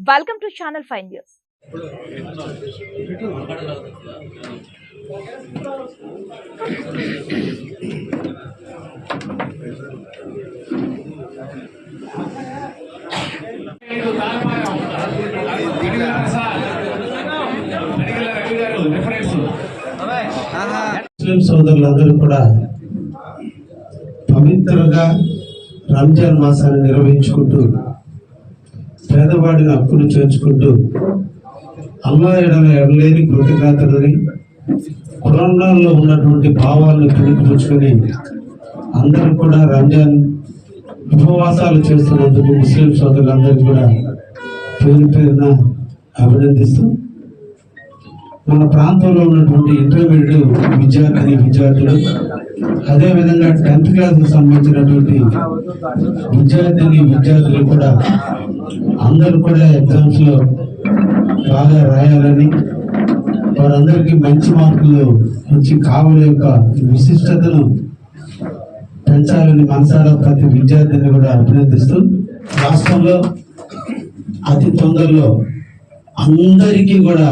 Welcome to channel five news Muslim సోదరులందరూ కూడా పవిత్రంగా రంజాన్ మాసాన్ని నిర్వహించుకుంటూ పేదవాడిని హక్కును చేర్చుకుంటూ అల్లా ఎడల ఎడలేని కృతజ్ఞతలని కులంలో ఉన్నటువంటి భావాలను పిలుపుచ్చుకొని అందరూ కూడా రంజాన్ ఉపవాసాలు చేస్తున్నందుకు ముస్లిం సోదరులందరికీ కూడా పేరు పేరున అభినందిస్తూ మన ప్రాంతంలో ఉన్నటువంటి ఇంటర్మీడియట్ విద్యార్థిని విద్యార్థులు అదేవిధంగా టెన్త్ క్లాస్కి సంబంధించినటువంటి విద్యార్థిని విద్యార్థులు కూడా అందరూ కూడా ఎగ్జామ్స్లో బాగా రాయాలని వారందరికీ మంచి మార్కులు మంచి కావుల యొక్క విశిష్టతను పెంచాలని మనసారా ప్రతి విద్యార్థిని కూడా అభినందిస్తూ రాష్ట్రంలో అతి తొందరలో అందరికీ కూడా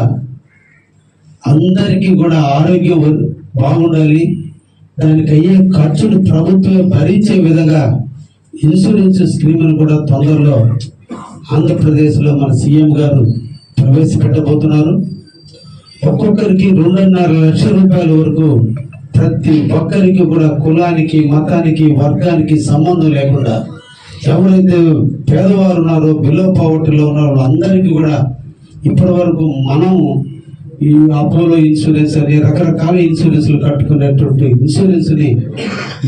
అందరికీ కూడా ఆరోగ్యం బాగుండాలి. దానికి అయ్యే ఖర్చులు ప్రభుత్వం భరించే విధంగా ఇన్సూరెన్స్ స్కీమ్ను కూడా తొందరలో ఆంధ్రప్రదేశ్లో మన సీఎం గారు ప్రవేశపెట్టబోతున్నారు. ఒక్కొక్కరికి రెండున్నర లక్షల రూపాయల వరకు ప్రతి ఒక్కరికి కూడా కులానికి మతానికి వర్గానికి సంబంధం లేకుండా ఎవరైతే పేదవారు ఉన్నారో బిలో పావర్టీలో ఉన్నారో అందరికీ కూడా ఇప్పటి వరకు మనం ఈ అపోలో ఇన్సూరెన్స్ అని రకరకాల ఇన్సూరెన్స్లు కట్టుకునేటువంటి ఇన్సూరెన్స్ని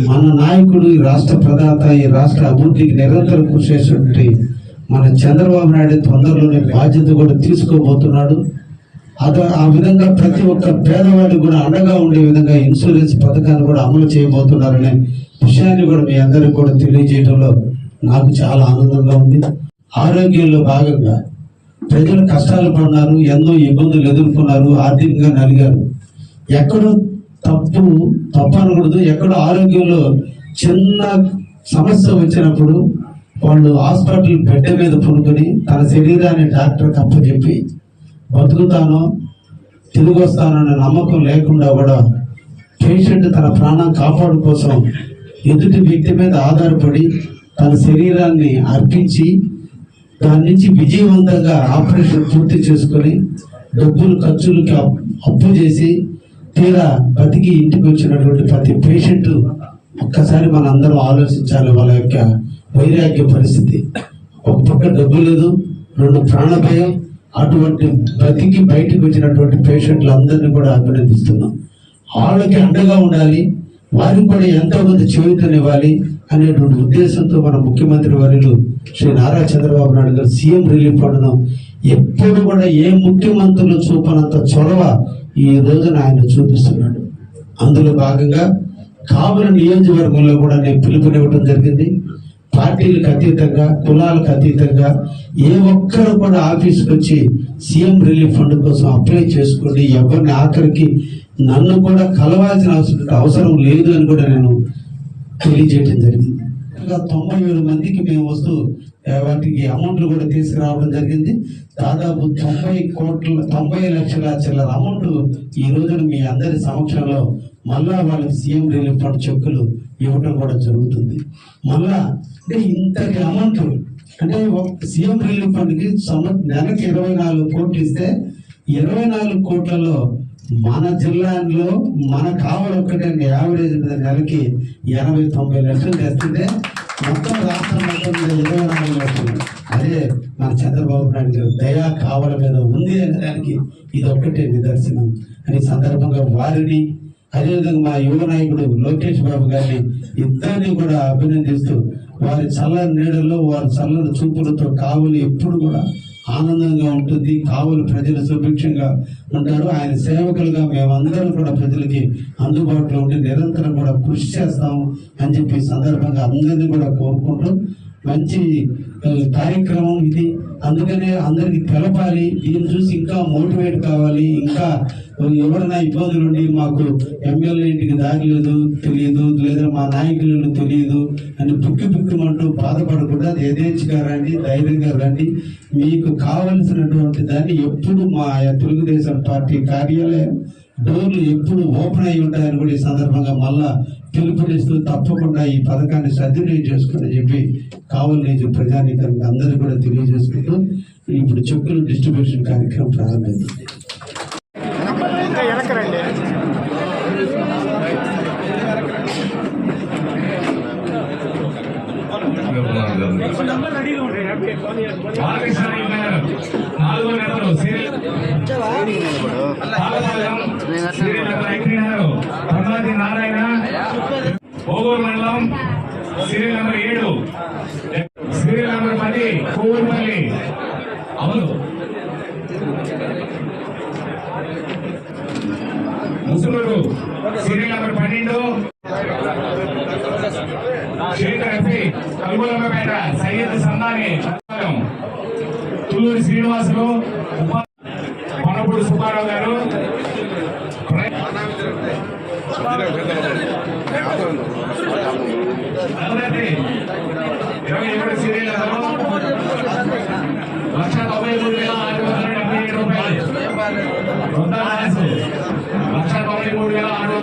మన నాయకుడు ఈ రాష్ట్ర ప్రదాత ఈ రాష్ట్ర అభివృద్ధికి నిరంతరం కృషి చేసేటువంటి మన చంద్రబాబు నాయుడు తొందరలోనే బాధ్యత కూడా తీసుకోబోతున్నాడు. అత ఆ విధంగా ప్రతి ఒక్క పేదవాడికి కూడా అండగా ఉండే విధంగా ఇన్సూరెన్స్ పథకాన్ని కూడా అమలు చేయబోతున్నారనే విషయాన్ని కూడా మీ అందరికి కూడా తెలియజేయడంలో నాకు చాలా ఆనందంగా ఉంది. ఆరోగ్యంలో భాగంగా ప్రజలు కష్టాలు పడినారు ఎన్నో ఇబ్బందులు ఎదుర్కొన్నారు ఆర్థికంగా నలిగారు. ఎక్కడో తప్పు తప్పు అనకూడదు. ఎక్కడో ఆరోగ్యంలో చిన్న సమస్య వచ్చినప్పుడు వాళ్ళు హాస్పిటల్ బెడ్ మీద పడుకొని తన శరీరాన్ని డాక్టర్ అప్పచెప్పి బతుకుతానో తిరిగి వస్తాననే నమ్మకం లేకుండా కూడా పేషెంట్ తన ప్రాణం కాపాడు కోసం ఎదుటి వ్యక్తి మీద ఆధారపడి తన శరీరాన్ని అర్పించి దాని నుంచి విజయవంతంగా ఆపరేషన్ పూర్తి చేసుకొని డబ్బులు ఖర్చులకి అప్పు చేసి తీరా బతికి ఇంటికి వచ్చినటువంటి ప్రతి పేషెంట్ ఒక్కసారి మన అందరం ఆలోచించాలి వాళ్ళ యొక్క వైరాగ్య పరిస్థితి. ఒక పక్క డబ్బు లేదు రెండు ప్రాణ భయం అటువంటి బతికి బయటకు వచ్చినటువంటి పేషెంట్లు అందరినీ కూడా అభినందిస్తున్నాం. వాళ్ళకి అండగా ఉండాలి వారికి కూడా ఎంతో మంది ఇవ్వాలి అనేటువంటి ఉద్దేశంతో మన ముఖ్యమంత్రి వర్యులు శ్రీ నారా చంద్రబాబు నాయుడు గారు సీఎం రిలీఫ్ ఫండ్ను ఎప్పుడు కూడా ఏ ముఖ్యమంత్రులు చూపనంత చొరవ ఈ రోజున ఆయన చూపిస్తున్నాడు. అందులో భాగంగా కావలి నియోజకవర్గంలో కూడా నేను పిలుపునివ్వడం జరిగింది. పార్టీలకు అతీతంగా కులాలకు అతీతంగా ఏ ఒక్కరు కూడా ఆఫీస్కి వచ్చి సీఎం రిలీఫ్ ఫండ్ కోసం అప్లై చేసుకోండి. ఎవరిని ఆఖరికి నన్ను కూడా కలవాల్సిన అవసరం అవసరం లేదు అని కూడా నేను తెలియజేయడం జరిగింది. తొంభై వేల మందికి మేము వస్తూ వాటికి అమౌంట్లు కూడా తీసుకురావడం జరిగింది. దాదాపు తొంభై కోట్ల తొంభై లక్షల చిల్లర అమౌంట్ ఈ రోజున మీ అందరి సమక్షంలో మళ్ళా వాళ్ళకి సీఎం రిలీఫ్ ఫండ్ చెక్కులు ఇవ్వటం కూడా జరుగుతుంది. మళ్ళా అంటే ఇంతటి అమౌంట్ అంటే ఒక సీఎం రిలీఫ్ ఫండ్కి సంవ నెలకి ఇరవై నాలుగు కోట్లు ఇస్తే ఇరవై నాలుగు కోట్లలో మన జిల్లాలో మన కావలు ఒక్కటే యావరేజ్ మీద నెలకి ఎనభై తొంభై లక్షలు తెస్తుంటే మొత్తం రాష్ట్రం మొత్తం మీద ఇరవై నాలుగు లక్షలు. అదే మన చంద్రబాబు నాయుడు గారు దయా కావల మీద ఉంది అనే దానికి ఇది ఒక్కటే నిదర్శనం. అని సందర్భంగా వారిని అదేవిధంగా మా యువ నాయకుడు లోకేష్ బాబు గారిని ఇద్దరిని కూడా అభినందిస్తూ వారి చల్లని నీడల్లో వారి చల్లని చూపులతో కావులు ఎప్పుడు కూడా ఆనందంగా ఉంటుంది. కావులు ప్రజలు సుభిక్షంగా ఉంటారు. ఆయన సేవకులుగా మేమందరం కూడా ప్రజలకి అందుబాటులో ఉండి నిరంతరం కూడా కృషి చేస్తాము అని చెప్పి సందర్భంగా అందరినీ కూడా కోరుకుంటూ మంచి కార్యక్రమం ఇది. అందుకనే అందరికి తెలపాలి. దీన్ని చూసి ఇంకా మోటివేట్ కావాలి. ఇంకా ఎవరైనా ఇబ్బందులు ఉండి మాకు ఎమ్మెల్యే ఇంటికి దారి లేదు తెలియదు లేదా మా నాయకులు తెలియదు కూడా యథేచ్ఛగా రండి ధైర్యంగా రండి. మీకు కావలసినటువంటి దాన్ని ఎప్పుడు మా తెలుగుదేశం పార్టీ కార్యాలయం డోర్లు ఎప్పుడు ఓపెన్ అయి ఉంటాయని కూడా ఈ సందర్భంగా మళ్ళా పిలుపునిస్తూ తప్పకుండా ఈ పథకాన్ని సద్వినియోగం చేసుకుని చెప్పి కావలి ప్రజానీకానికి అందరూ కూడా తెలియజేసుకుంటూ ఇప్పుడు చెక్కులు డిస్ట్రిబ్యూషన్ కార్యక్రమం ప్రారంభించింది ఇంకా వెనకరండి బాలకృష్ణ నాలుగో నెంబరు సీరియల్ నారాయణ ఓగూరు మండలం సీరియల్ నెంబర్ ఏడు సీరియల్ నెంబర్ పది కోవూరుపల్లి అవును ముసుగురు సీరియల్ నెంబర్ పన్నెండు శేఖర్ కల్గొలపేట సయ్యద్ సందాని పాలెం. శ్రీనివాసులు